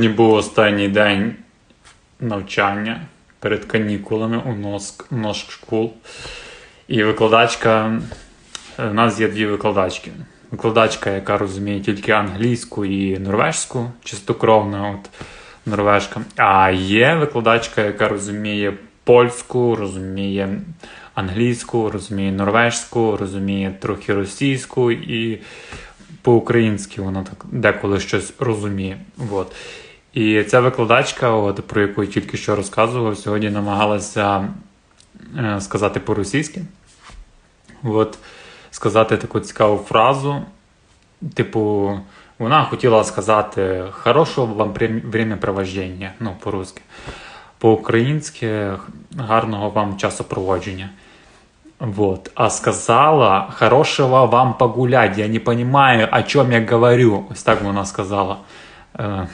Сьогодні був останній день навчання перед канікулами у НОСК. І викладачка. У нас є дві викладачки. Викладачка, яка розуміє тільки англійську і норвежську, чистокровна от норвежка. А є викладачка, яка розуміє польську, розуміє англійську, розуміє норвежську, розуміє трохи російську і по-українськи вона так деколи щось розуміє. От. І ця викладачка, от, про яку я тільки що розказував, сьогодні намагалася е, сказати по-російськи. От, сказати таку цікаву фразу. Типу, вона хотіла сказати хорошого вам времяпровождення, ну, по-русски. По-українськи гарного вам часопроводження. Вот. А сказала хорошего вам погулять. Я не понимаю, о чем я говорю. Ось так вона сказала. Е,